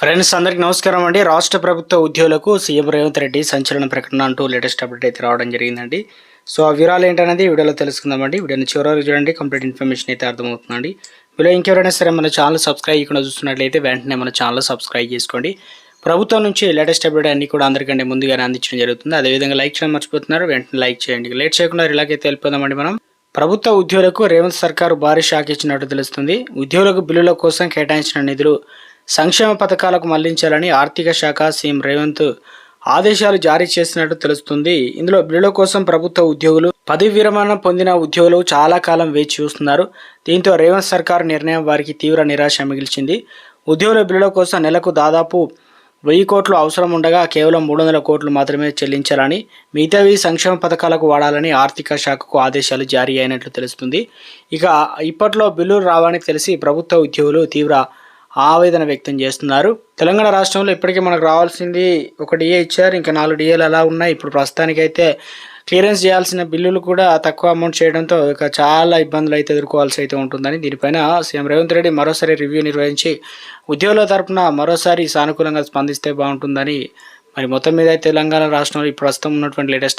Friends అందరికీ నమస్కారం అండి. రాష్ట్ర ప్రభుత్వ ఉద్యోగులకు సీఎం రేవంత్ రెడ్డి సంచలన ప్రకటన అంటూ లేటెస్ట్ అప్డేట్ అయితే రావడం జరిగిందండి. సో ఆ వివరాలు ఏంటనేది వీడియోలో తెలుసుకుందామండి వీడియోని చివరి చూడండి. కంప్లీట్ ఇన్ఫర్మేషన్ అయితే అర్థమవుతుందండి. వీడియో ఇంకెవరైనా సరే మన ఛానల్ సబ్స్క్రైబ్ చేయకుండా చూస్తున్నట్లయితే వెంటనే మన ఛానల్ సబ్స్క్రైబ్ చేసుకోండి. ప్రభుత్వం నుంచి లేటెస్ట్ అప్డేట్ అన్ని కూడా అందరికంటే ముందుగానే అందించడం జరుగుతుంది. అదేవిధంగా లైక్ చేయడం మర్చిపోతున్నారు. వెంటనే లైక్ చేయండి. లేట్ చేయకుండా ఇలాగైతే వెళ్ళిపోదామండి మనం. ప్రభుత్వ ఉద్యోగులకు రేవంత్ సర్కారు భారీ షాక్ ఇచ్చినట్టు తెలుస్తుంది. ఉద్యోగులకు బిల్లుల కోసం కేటాయించిన నిధులు సంక్షేమ పథకాలకు మళ్ళించాలని ఆర్థిక శాఖ సీఎం రేవంత్ ఆదేశాలు జారీ చేసినట్టు తెలుస్తుంది. ఇందులో బిల్లుల కోసం ప్రభుత్వ ఉద్యోగులు పదవి విరమణ పొందిన ఉద్యోగులు చాలా కాలం వేచి చూస్తున్నారు. దీంతో రేవంత్ సర్కార్ నిర్ణయం వారికి తీవ్ర నిరాశ మిగిల్చింది. ఉద్యోగుల బిల్లుల కోసం నెలకు దాదాపు వెయ్యి కోట్లు అవసరం ఉండగా కేవలం మూడు వందల కోట్లు మాత్రమే చెల్లించాలని మిగతావి సంక్షేమ పథకాలకు వాడాలని ఆర్థిక శాఖకు ఆదేశాలు జారీ అయినట్లు తెలుస్తుంది. ఇక ఇప్పట్లో బిల్లులు రావడానికి తెలిసి ప్రభుత్వ ఉద్యోగులు తీవ్ర ఆవేదన వ్యక్తం చేస్తున్నారు. తెలంగాణ రాష్ట్రంలో ఇప్పటికీ మనకు రావాల్సింది ఒక డిఏ ఇచ్చారు. ఇంకా నాలుగు డిఏలు అలా ఉన్నాయి. ఇప్పుడు ప్రస్తుతానికైతే క్లియరెన్స్ చేయాల్సిన బిల్లులు కూడా తక్కువ అమౌంట్ చేయడంతో ఇక చాలా ఇబ్బందులు అయితే ఎదుర్కోవాల్సి అయితే ఉంటుందని దీనిపైన సీఎం రేవంత్ రెడ్డి మరోసారి రివ్యూ నిర్వహించి ఉద్యోగుల తరఫున మరోసారి సానుకూలంగా స్పందిస్తే బాగుంటుందని మరి మొత్తం మీద తెలంగాణ రాష్ట్రంలో ఈ ప్రస్తుతం ఉన్నటువంటి లేటెస్ట్